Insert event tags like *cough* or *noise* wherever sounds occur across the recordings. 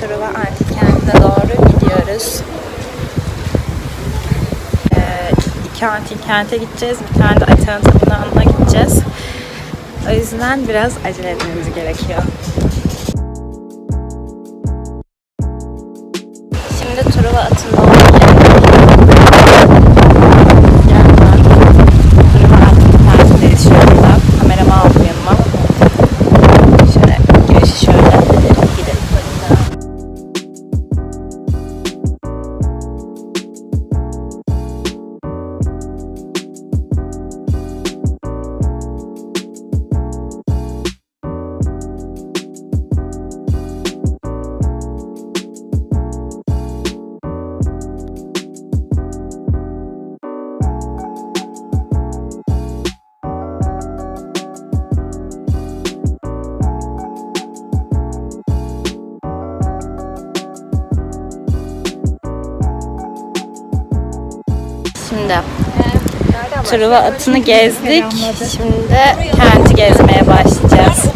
Truva Antik Kenti'ne doğru gidiyoruz. Ee, iki antik kente gideceğiz. Bir tane de Athena Tapınağı'na gideceğiz. O yüzden biraz acele etmemiz gerekiyor. Şimdi Truva atında Şimdi Truva atını gezdik. Şimdi kenti gezmeye başlayacağız.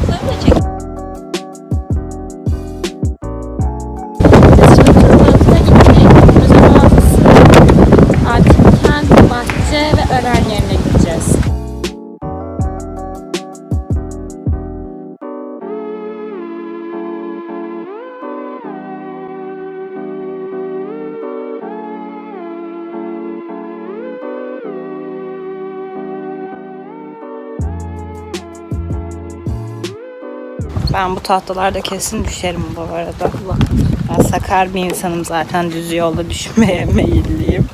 Ben bu tahtalarda kesin düşerim bu arada. Ben sakar bir insanım zaten düz yolda düşmeye meyilliyim.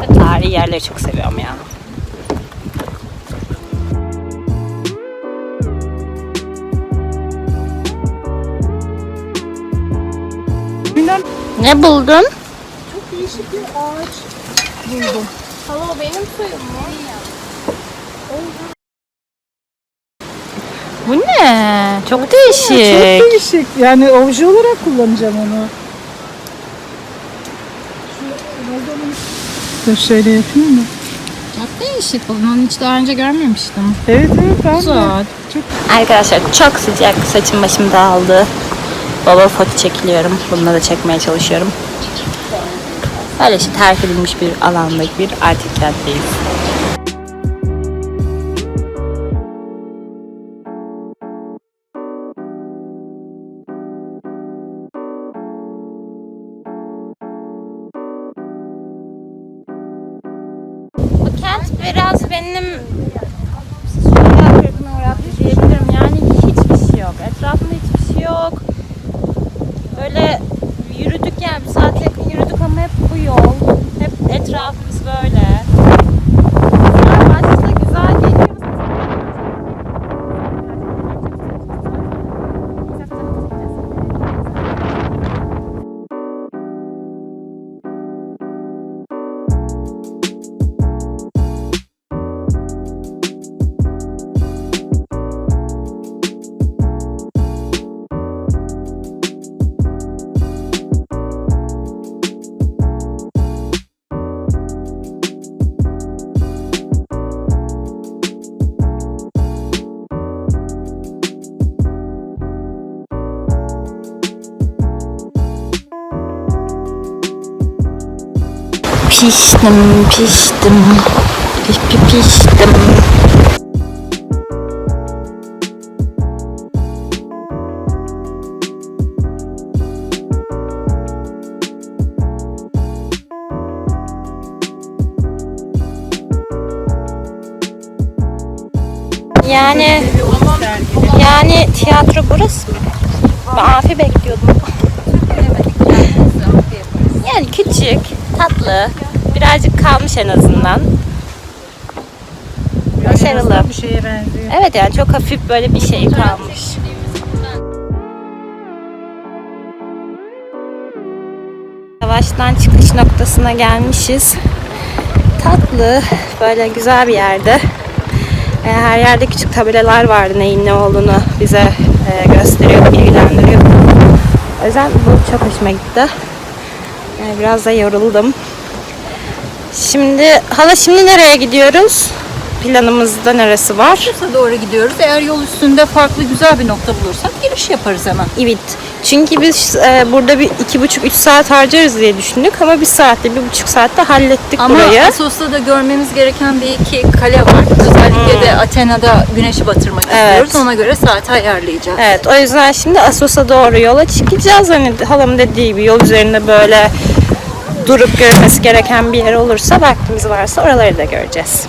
Ve tarihi yerleri çok seviyorum ya. Ne buldun? Değişik bir ağaç buldum. Hala o benim suyum mu? Bu ne? Çok değişik. Çok değişik. Yani obje olarak kullanacağım onu. Dur şöyle yapayım mı? Çok değişik. Bunu hiç daha önce görmemiştim. Evet evet ben de. Güzel. Çok Arkadaşlar çok sıcak. Saçım başım dağıldı. Baba foto çekiliyorum. Bununla da çekmeye çalışıyorum. Böyle işte terk edilmiş bir alandaki bir antik kentteyiz. Böyle Piştim, piştim. Piş, pi, piştim. Yani yani tiyatro burası mı? Ben amfi bekliyordum. Yani küçük, tatlı, birazcık kalmış en azından. Başarılı. bir şeye benziyor. Evet yani çok hafif böyle bir şey kalmış. Yavaştan çıkış noktasına gelmişiz. Tatlı, böyle güzel bir yerde. E, Her yerde küçük tabelalar vardı neyin ne olduğunu bize e, gösteriyor, bilgilendiriyor. O yüzden bu çok hoşuma gitti. E, Biraz da yoruldum. Şimdi, hala şimdi nereye gidiyoruz? planımızda neresi var? Kıbrıs'a doğru gidiyoruz. Eğer yol üstünde farklı güzel bir nokta bulursak giriş yaparız hemen. Evet. Çünkü biz e, burada bir iki buçuk üç saat harcarız diye düşündük ama bir saatte bir buçuk saatte hallettik Ama burayı. Assos'ta da görmemiz gereken bir iki kale var. Özellikle de Atina'da güneşi batırmak Hmm. Evet. istiyoruz. Ona göre saati ayarlayacağız. Evet o yüzden şimdi Assos'a doğru yola çıkacağız. Hani halamın dediği gibi yol üzerinde böyle durup görmesi gereken bir yer olursa vaktimiz varsa oraları da göreceğiz.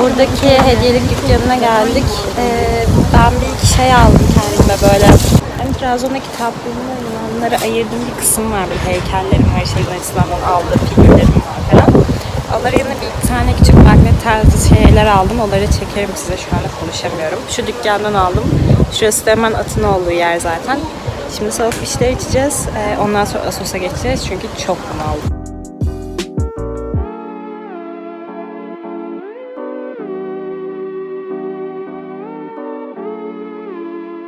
Buradaki hediyelik dükkanına geldik. Ee, ben bir iki şey aldım kendime böyle. Hani Trabzon'da kitaplığımda Yunanlara ayırdığım bir kısım var. Böyle heykellerim var, şey Yunanistan'dan aldığım figürlerim var falan. Onların yanına bir tane küçük magnet tarzı şeyler aldım. Onları çekerim size şu anda konuşamıyorum. Şu dükkandan aldım. Şurası da hemen atın olduğu yer zaten. Şimdi soğuk bir şeyler içeceğiz. Ee, ondan sonra Asos'a geçeceğiz çünkü çok bunaldım.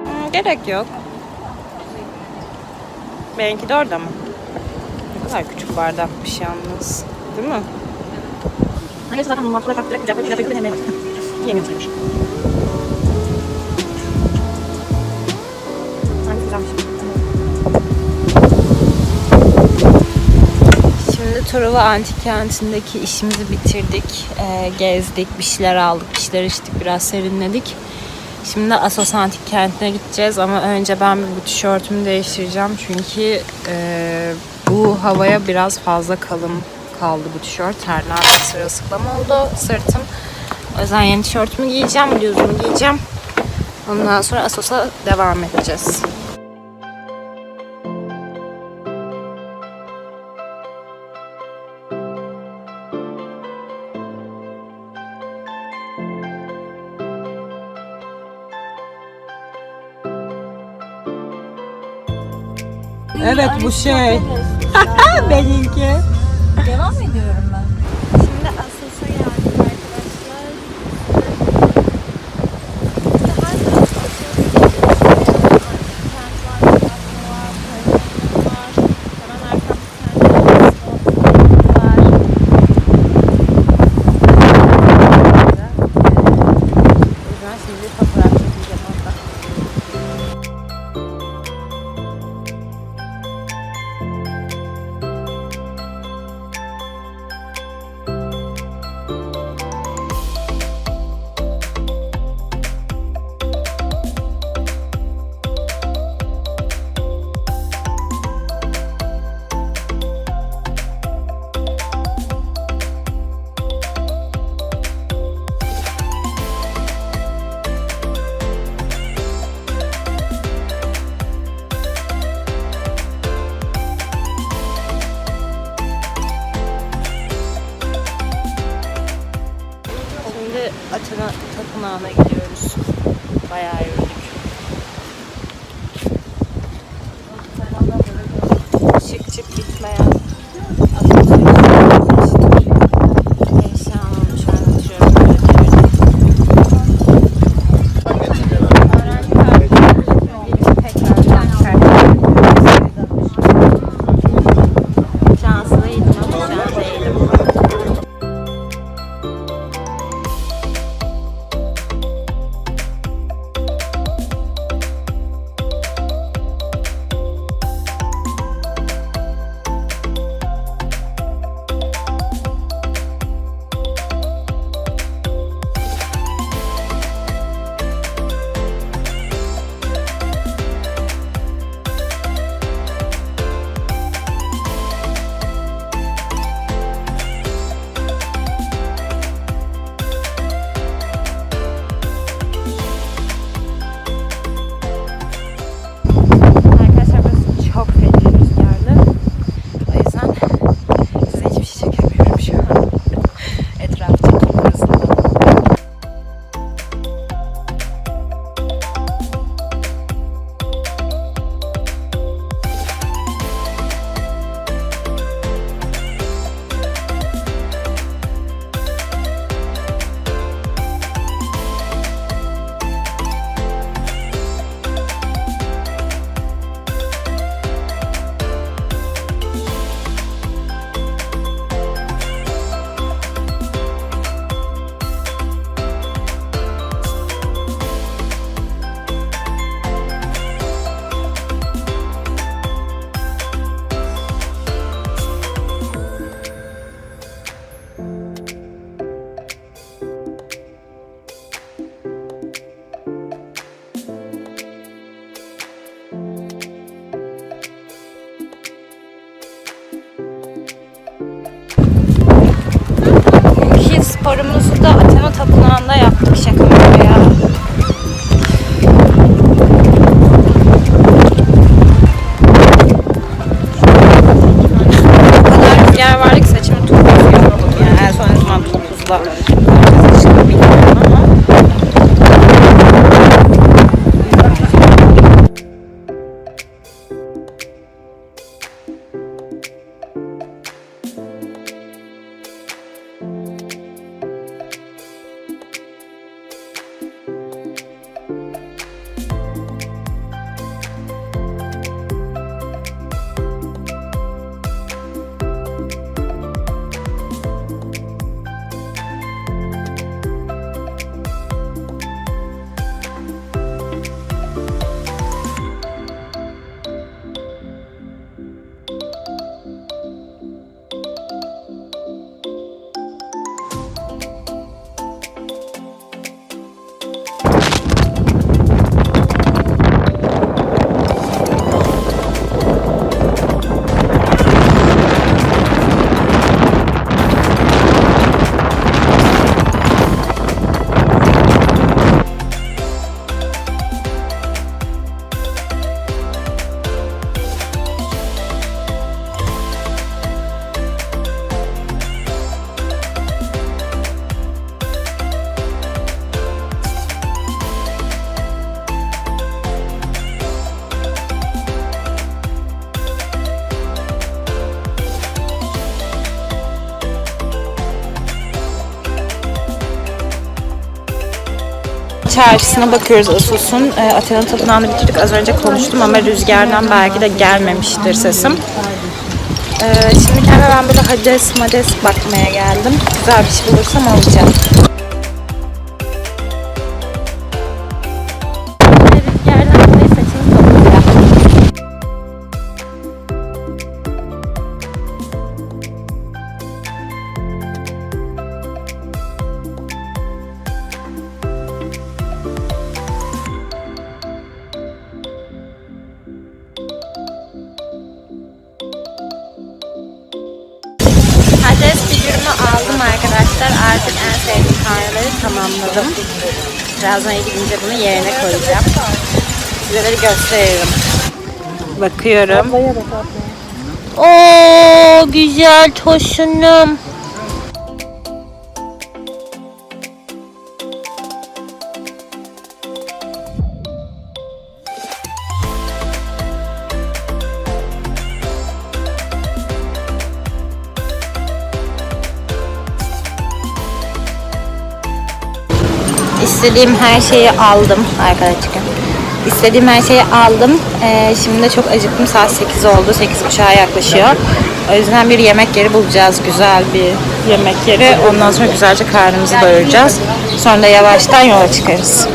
Hmm, Gerek yok. Benimki de orada mı? Ne kadar küçük bardakmış yalnız. Değil mi? Neyse zaten farklı direkt direkt direkt hemen yeni bitirmiş. Truva Antik Kenti'ndeki işimizi bitirdik. Ee, gezdik, bir şeyler aldık, bir şeyler içtik, biraz serinledik. Şimdi Asos Antik Kenti'ne gideceğiz ama önce ben bir bu tişörtümü değiştireceğim çünkü e, bu havaya biraz fazla kalın kaldı bu tişört. Terler sırılsıklam oldu sırtım. O yüzden yeni tişörtümü giyeceğim, bluzumu giyeceğim. Ondan sonra Asos'a devam edeceğiz. Evet bu şey. *laughs* Benimki. Devam ediyorum ben. Çarşısına bakıyoruz Asus'un. E, Athena Tapınağı'nı bitirdik. Az önce konuştum ama rüzgardan belki de gelmemiştir sesim. E, şimdi kendime ben böyle Hades Mades bakmaya geldim. Güzel bir şey bulursam alacağım. Size de gösteririm. Bakıyorum. Oo güzel toşunum. İstediğim her şeyi aldım arkadaşlar. İstediğim her şeyi aldım. Ee, şimdi de çok acıktım. Saat 8 oldu. 8.30'a yaklaşıyor. O yüzden bir yemek yeri bulacağız. Güzel bir yemek yeri. Ondan sonra güzelce karnımızı doyuracağız. Sonra da yavaştan yola çıkarız.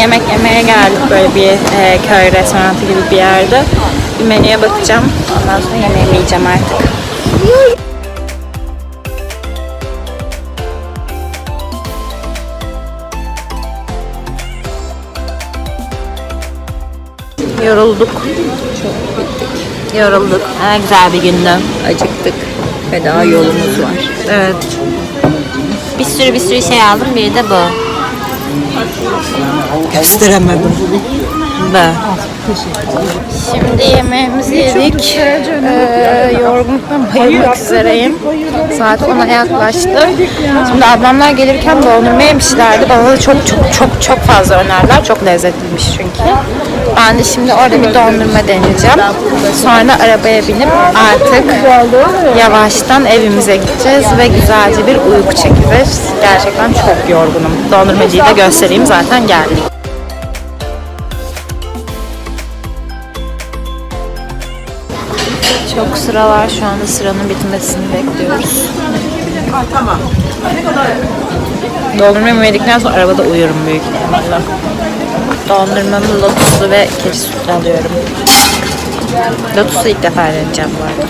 Yemek yemeye geldik böyle bir e, köy restoranı gibi bir yerde. Bir menüye bakacağım. Ondan sonra yemeğimi yiyeceğim artık. Yorulduk. Yorulduk. Ha, güzel bir gündü. Acıktık ve daha yolumuz var. Evet. Bir sürü bir sürü şey aldım. Biri de bu. Gösteremedim. Bu. Şimdi yemeğimizi yedik. Ee, yorgunluktan bayılmak üzereyim. Saat 10'a yaklaştı. Şimdi ablamlar gelirken dondurma yemişlerdi. Bana da çok çok çok çok fazla önerdiler. Çok lezzetliymiş çünkü. Ben de şimdi orada bir dondurma deneyeceğim. Sonra arabaya binip artık yavaştan evimize gideceğiz ve güzelce bir uyku çekeceğiz. Gerçekten çok yorgunum. Dondurmacıyı da göstereyim zaten geldik. Çok sıra var. Şu anda sıranın bitmesini bekliyoruz. Tamam. Dondurmamı yedikten sonra arabada uyurum büyük ihtimalle. Dondurmamı lotuslu ve keçi sütlü alıyorum. Lotus'u ilk defa deneyeceğim bu arada.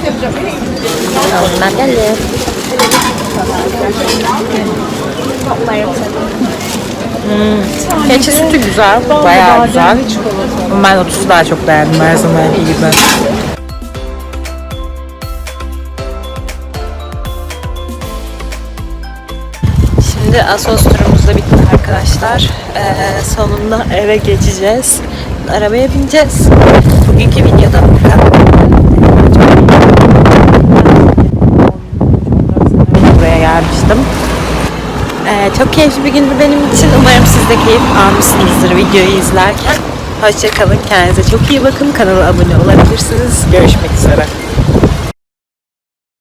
Ondan geldim. Keçi sütü güzel, bayağı güzel. Ben 30'u daha çok beğendim her zamanki gibi. Şimdi Asos turumuz da bitti arkadaşlar. Ee, sonunda eve geçeceğiz. Arabaya bineceğiz. Bugünkü videoda bu kadar. Buraya gelmiştim. Ee, çok keyifli bir gündü benim için. Umarım siz de keyif almışsınızdır videoyu izlerken. Hoşçakalın. Kendinize çok iyi bakın. Kanala abone olabilirsiniz. Görüşmek üzere.